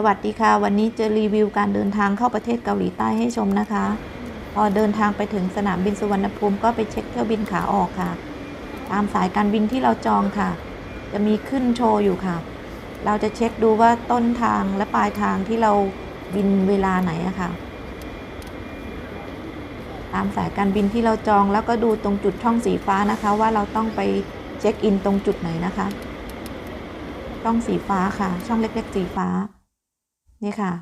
สวัสดีค่ะ วันนี้จะรีวิวการเดินทางเข้าประเทศเกาหลีใต้ให้ชมนะคะ พอเดินทางไปถึงสนามบินสุวรรณภูมิก็ไปเช็คเที่ยวบินขาออกค่ะ ตามสายการบินที่เราจองค่ะ จะมีขึ้นโชว์อยู่ค่ะ เราจะเช็คดูว่าต้นทางและปลายทางที่เราบินเวลาไหนอะค่ะ ตามสายการบินที่เราจองแล้วก็ดูตรงจุดช่องสีฟ้านะคะ ว่าเราต้องไปเช็คอินตรงจุดไหนนะคะช่องสีฟ้าค่ะ ช่องเล็ก ๆ สีฟ้า นี่ค่ะ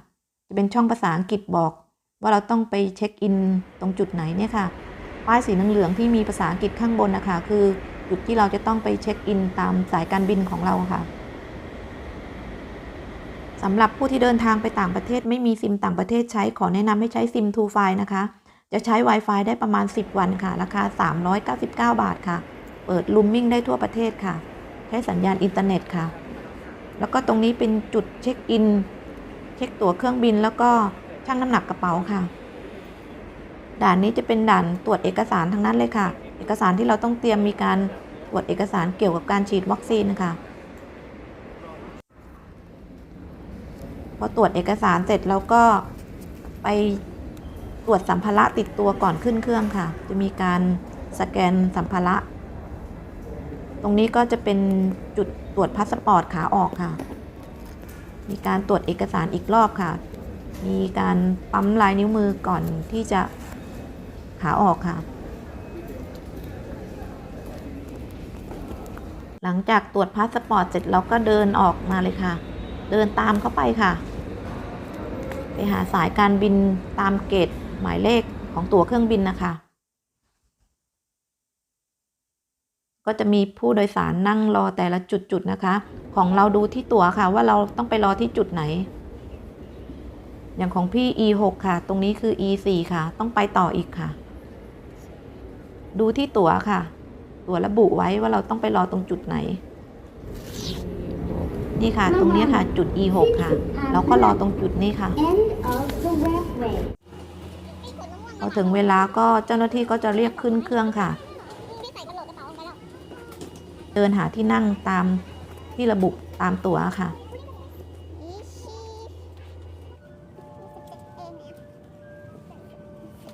จะเป็นช่องภาษาอังกฤษบอก ว่าเราต้องไปเช็คอินตรงจุดไหนเนี่ยค่ะ ป้ายสีเหลืองๆที่มีภาษาอังกฤษข้างบนนะคะ คือจุดที่เราจะต้องไปเช็คอินตามสายการบินของเราค่ะสำหรับผู้ที่เดินทางไปต่างประเทศไม่มีซิมต่างประเทศใช้ขอแนะนำให้ใช้ซิม True f i นะคะ จะใช้ Wi-Fi ได้ประมาณ 10 วันค่ะ ราคา 399 บาทค่ะ เปิดลูมมิ่งได้ทั่วประเทศค่ะ ใช้สัญญาณอินเทอร์เน็ตค่ะ แล้วก็ตรงนี้เป็นจุดเช็คอิน เช็คตั๋วเครื่องบินแล้วก็ชั่งน้ำหนักกระเป๋าค่ะ ด่านนี้จะเป็นด่านตรวจเอกสารทั้งนั้นเลยค่ะ เอกสารที่เราต้องเตรียมมีการตรวจเอกสารเกี่ยวกับการฉีดวัคซีนนะคะพอตรวจเอกสารเสร็จเราก็ไปตรวจสัมภาระติดตัวก่อนขึ้นเครื่องค่ะ จะมีการสแกนสัมภาระ ตรงนี้ก็จะเป็นจุดตรวจพาสปอร์ตขาออกค่ะ มีการตรวจเอกสารอีกรอบค่ะ มีการปั๊มลายนิ้วมือก่อนที่จะขาออกค่ะ หลังจากตรวจพาสปอร์ตเสร็จเราก็เดินออกมาเลยค่ะ เดินตามเข้าไปค่ะ ไปหาสายการบินตามเกตหมายเลขของตั๋วเครื่องบินนะคะ ก็จะมีผู้โดยสารนั่งรอแต่ละจุดๆนะคะ ของเราดูที่ตั๋วค่ะ ว่าเราต้องไปรอที่จุดไหน อย่างของพี่ E6 ค่ะ ตรงนี้คือ E4 ค่ะ ต้องไปต่ออีกค่ะ ดูที่ตั๋วค่ะ ตั๋วระบุไว้ว่าเราต้องไปรอตรงจุดไหน นี่ค่ะ ตรงนี้ค่ะ จุด E6 ค่ะ เราก็รอตรงจุดนี้ค่ะพอถึงเวลาก็เจ้าหน้าที่ก็จะเรียกขึ้นเครื่องค่ะ เดินหาที่นั่งตามที่ระบุตามตั๋วค่ะ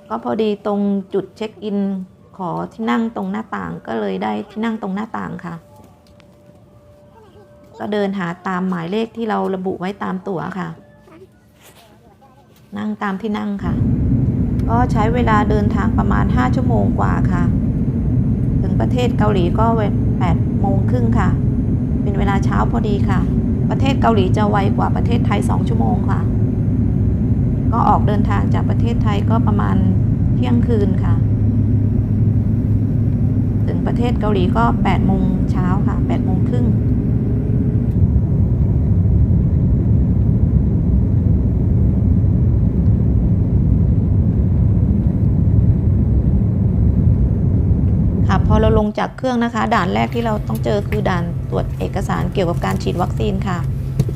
ก็พอดีตรงจุดเช็คอิน ขอที่นั่งตรงหน้าต่างก็เลยได้ที่นั่งตรงหน้าต่างค่ะ ก็เดินหาตามหมายเลขที่เราระบุไว้ตามตั๋วค่ะ นั่งตามที่นั่งค่ะ ก็ใช้เวลาเดินทางประมาณ 5 ชั่วโมงกว่าค่ะ ถึงประเทศเกาหลีก็เ8โมงครึ่งค่ะ เป็นเวลาเช้าพอดีค่ะ ประเทศเกาหลีจะไวกว่าประเทศไทย 2 ชั่วโมงค่ะ ก็ออกเดินทางจากประเทศไทยก็ประมาณเที่ยงคืนค่ะ ถึงประเทศเกาหลีก็8โมงเช้าค่ะ8โมงครึ่ง ค่ะพอ เราลงจากเครื่องนะคะ ด่านแรกที่เราต้องเจอคือด่านตรวจเอกสารเกี่ยวกับการฉีดวัคซีนค่ะ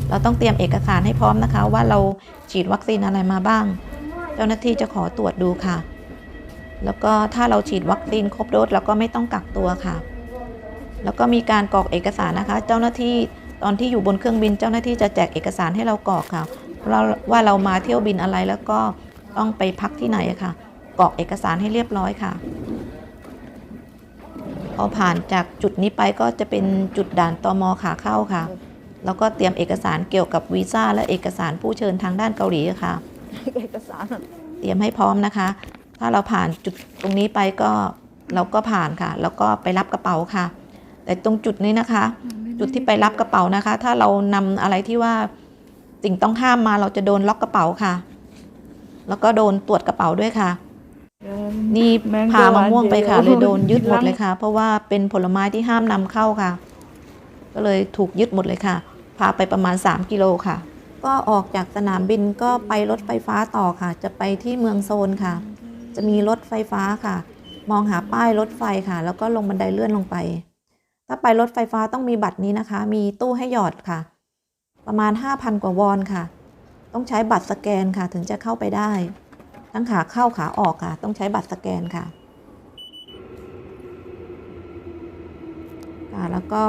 เราต้องเตรียมเอกสารให้พร้อมนะคะ ว่าเราฉีดวัคซีนอะไรมาบ้าง เจ้าหน้าที่จะขอตรวจดูค่ะ แล้วก็ถ้าเราฉีดวัคซีนครบโดสเราก็ไม่ต้องกักตัวค่ะ แล้วก็มีการกรอกเอกสารนะคะ เจ้าหน้าที่ตอนที่อยู่บนเครื่องบิน เจ้าหน้าที่จะแจกเอกสารให้เรากรอกค่ะเราว่าเรามาเที่ยวบินอะไรแล้วก็ต้องไปพักที่ไหนค่ะกรอกเอกสารให้เรียบร้อยค่ะ พอผ่านจากจุดนี้ไปก็จะเป็นจุดด่านตมขาเข้าค่ะ แล้วก็เตรียมเอกสารเกี่ยวกับวีซ่าและเอกสารผู้เชิญทางด้านเกาหลีค่ะ เอกสารอะเตรียมให้พร้อมนะคะ ถ้าเราผ่านจุดตรงนี้ไปก็เราก็ผ่านค่ะ แล้วก็ไปรับกระเป๋าค่ะ แต่ตรงจุดนี้นะคะ จุดที่ไปรับกระเป๋านะคะ ถ้าเรานำอะไรที่ว่าสิ่งต้องห้ามมาเราจะโดนล็อกกระเป๋าค่ะ แล้วก็โดนตรวจกระเป๋าด้วยค่ะ นี่พามะม่วงไปค่ะเลยโดนยึดหมดเลยค่ะ เพราะว่าเป็นผลไม้ที่ห้ามนำเข้าค่ะ ก็เลยถูกยึดหมดเลยค่ะ พาไปประมาณ 3 กิโลค่ะ ก็ออกจากสนามบินก็ไปรถไฟฟ้าต่อค่ะ จะไปที่เมืองโซนค่ะ จะมีรถไฟฟ้าค่ะ มองหาป้ายรถไฟค่ะ แล้วก็ลงบันไดเลื่อนลงไป ถ้าไปรถไฟฟ้าต้องมีบัตรนี้นะคะ มีตู้ให้หยอดค่ะ ประมาณ 5,000 กว่าวอนค่ะ ต้องใช้บัตรสแกนค่ะ ถึงจะเข้าไปได้ ทั้งขาเข้าขาออกค่ะ ต้องใช้บัตรสแกนค่ะค่ะ แล้วก็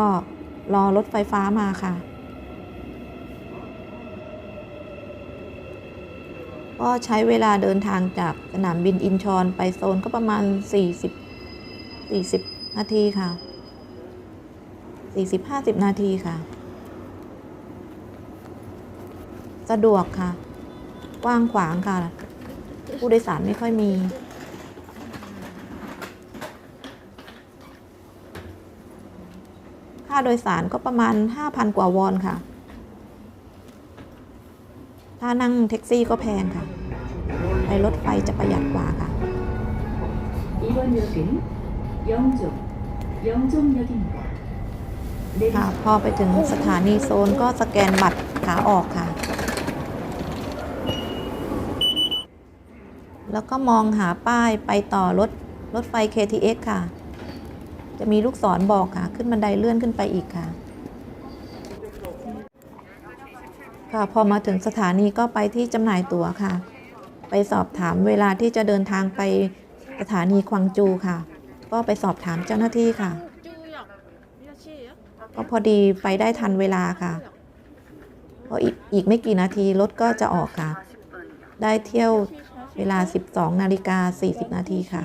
รอรถไฟฟ้ามาค่ะ ก็ใช้เวลาเดินทางจากสนามบินอินชอนไปโซนก็ประมาณ 40 40 นาทีค่ะ 40-50 นาทีค่ะ สะดวกค่ะ กว้างขวางค่ะ ผู้โดยสารไม่ค่อยมี ค่าโดยสารก็ประมาณ 5,000 กว่าวอนค่ะ ถ้านั่งแท็กซี่ก็แพงค่ะ ไปรถไฟจะประหยัดกว่าค่ะ ค่ะ พอไปถึงสถานีโซนก็สแกนบัตรขาออกค่ะ แล้วก็มองหาป้ายไปต่อรถรถไฟ KTX ค่ะ จะมีลูกศรบอกค่ะ ขึ้นบันไดเลื่อนขึ้นไปอีกค่ะ ค่ะพอมาถึงสถานีก็ไปที่จำหน่ายตั๋วค่ะ ไปสอบถามเวลาที่จะเดินทางไปสถานีควังจูค่ะ ก็ไปสอบถามเจ้าหน้าที่ค่ะ ก็พอดีไปได้ทันเวลาค่ะเพราะอีกอีกไม่กี่นาทีรถก็จะออกค่ะ ได้เที่ยว เวลา 12นาฬิกา40 นาทีค่ะ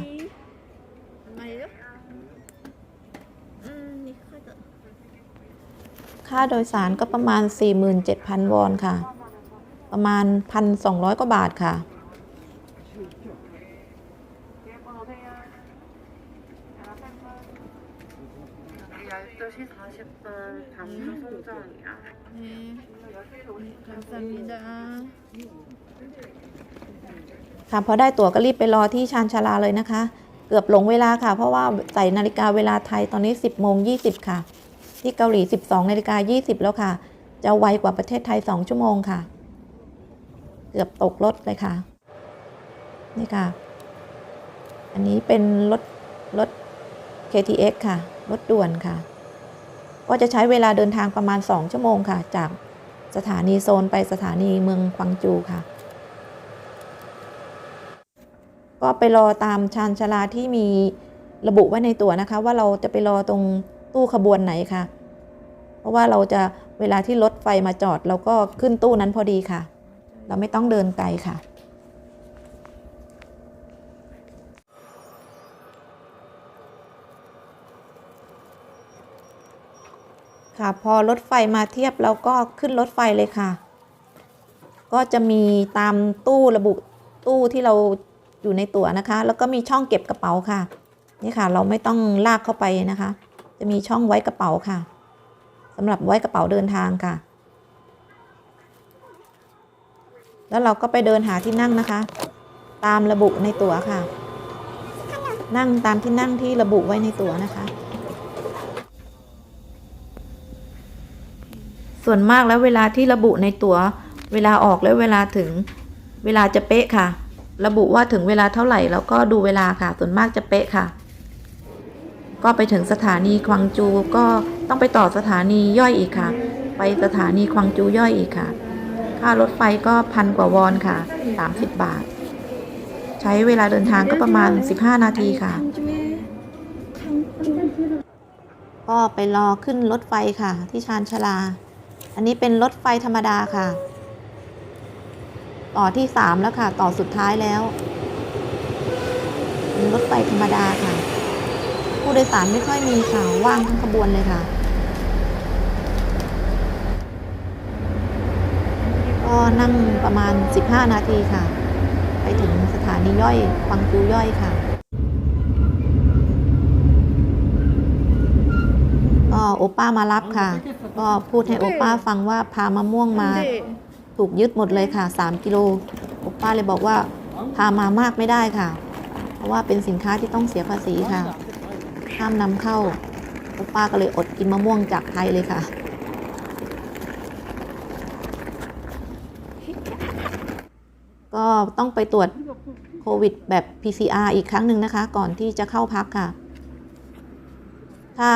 ค่าโดยสารก็ประมาณ 47,000 วอนค่ะ ประมาณ 1,200 กว่าบาทค่ะ 네, 감사합니다. ค่ะพอได้ตั๋วก็รีบไปรอที่ชานชาลาเลยนะคะ เกือบหลงเวลาค่ะ เพราะว่าใส่นาฬิกาเวลาไทยตอนนี้ 10โมง20 ค่ะ ที่เกาหลี 12นาฬิกา20 แล้วค่ะ จะไวกว่าประเทศไทย 2 ชั่วโมงค่ะ เกือบตกรถเลยค่ะ นี่ค่ะ อันนี้เป็นรถรถ KTX ค่ะ รถด่วนค่ะ ก็จะใช้เวลาเดินทางประมาณ 2 ชั่วโมงค่ะ จากสถานีโซนไปสถานีเมืองควังจูค่ะ ก็ไปรอตามชานชาลาที่มีระบุไว้ในตั๋วนะคะ ว่าเราจะไปรอตรงตู้ขบวนไหนค่ะ เพราะว่าเราจะเวลาที่รถไฟมาจอด เราก็ขึ้นตู้นั้นพอดีค่ะ เราไม่ต้องเดินไกลค่ะ ค่ะ พอรถไฟมาเทียบเราก็ขึ้นรถไฟเลยค่ะ ก็จะมีตามตู้ระบุตู้ที่เราอยู่ในตั๋วนะคะ แล้วก็มีช่องเก็บกระเป๋าค่ะ นี่ค่ะ เราไม่ต้องลากเข้าไปนะคะ จะมีช่องไว้กระเป๋าค่ะสำหรับไว้กระเป๋าเดินทางค่ะ แล้วเราก็ไปเดินหาที่นั่งนะคะ ตามระบุในตั๋วค่ะ นั่งตามที่นั่งที่ระบุไว้ในตั๋วนะคะ ส่วนมากแล้วเวลาที่ระบุในตัว๋ว เวลาออกและเวลาถึงเวลาจะเป๊ะค่ะ ระบุว่าถึงเวลาเท่าไหร่แล้วก็ดูเวลาค่ะ ส่วนมากจะเป๊ะค่ะ ก็ไปถึงสถานีควังจูก็ต้องไปต่อสถานีย่อยอีกค่ะ ไปสถานีควังจูย่อยอีกค่ะ ค่ารถไฟก็พันกว่าวอนค่ะ 30 บาท ใช้เวลาเดินทางก็ประมาณ 15 นาทีค่ะ ก็ไปรอขึ้นรถไฟค่ะ ที่ชานชาลา อันนี้เป็นรถไฟธรรมดาค่ะ ต่อที่สามแล้วค่ะ ต่อสุดท้ายแล้วเป็นรถไฟธรรมดาค่ะ ผู้โดยสารไม่ค่อยมีค่ะ ว่างทั้งขบวนเลยค่ะ ก็นั่งประมาณ 15 นาทีค่ะ ไปถึงสถานีย่อยฟังจูย่อยค่ะก็โอป้ามารับค่ะ ก็พูดให้โอป้าฟังว่าพามะม่วงมา 네. ถูกยึดหมดเลยค่ะ 3 กิโลโอป้าเลยบอกว่าพามามากไม่ได้ค่ะ เพราะว่าเป็นสินค้าที่ต้องเสียภาษีค่ะห้ามนำเข้าโอป้าก็เลยอดกินมะม่วงจากไทยเลยค่ะก็ต้องไปตรวจโควิดแบบ PCR อีกครั้งหนึ่งนะคะ ก่อนที่จะเข้าพักค่ะ ถ้า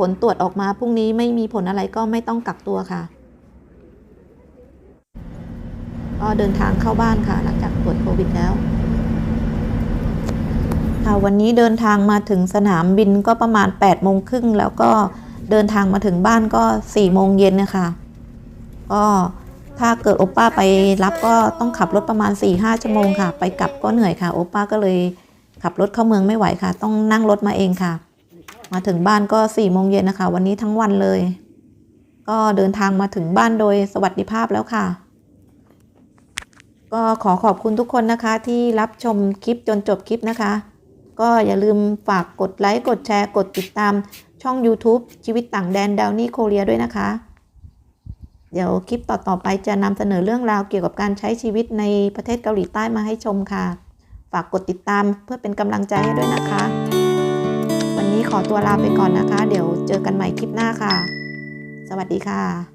ผลตรวจออกมาพรุ่งนี้ไม่มีผลอะไรก็ไม่ต้องกักตัวค่ะ ก็เดินทางเข้าบ้านค่ะ หลังจากตรวจโควิดแล้วค่ะวันนี้เดินทางมาถึงสนามบินก็ประมาณ8โมงครึ่งแล้วก็เดินทางมาถึงบ้านก็4โมงเย็นนะคะก็ถ้าเกิดโอป้าไปรับก็ต้องขับรถประมาณ 4-5 ชั่วโมงค่ะ ไปกลับก็เหนื่อยค่ะ โอป้าก็เลยขับรถเข้าเมืองไม่ไหวค่ะ ต้องนั่งรถมาเองค่ะ มาถึงบ้านก็4โมงเย็นนะคะ วันนี้ทั้งวันเลย ก็เดินทางมาถึงบ้านโดยสวัสดิภาพแล้วค่ะ ก็ขอขอบคุณทุกคนนะคะที่รับชมคลิปจนจบคลิปนะคะ ก็อย่าลืมฝากกดไลค์กดแชร์กดติดตามช่อง YouTube ชีวิตต่างแดนดาวนี่โคเรียด้วยนะคะ เดี๋ยวคลิปต่อๆไปจะนำเสนอเรื่องราวเกี่ยวกับการใช้ชีวิตในประเทศเกาหลีใต้มาให้ชมค่ะ ฝากกดติดตามเพื่อเป็นกำลังใจให้ด้วยนะคะ ขอตัวลาไปก่อนนะคะ เดี๋ยวเจอกันใหม่คลิปหน้าค่ะ สวัสดีค่ะ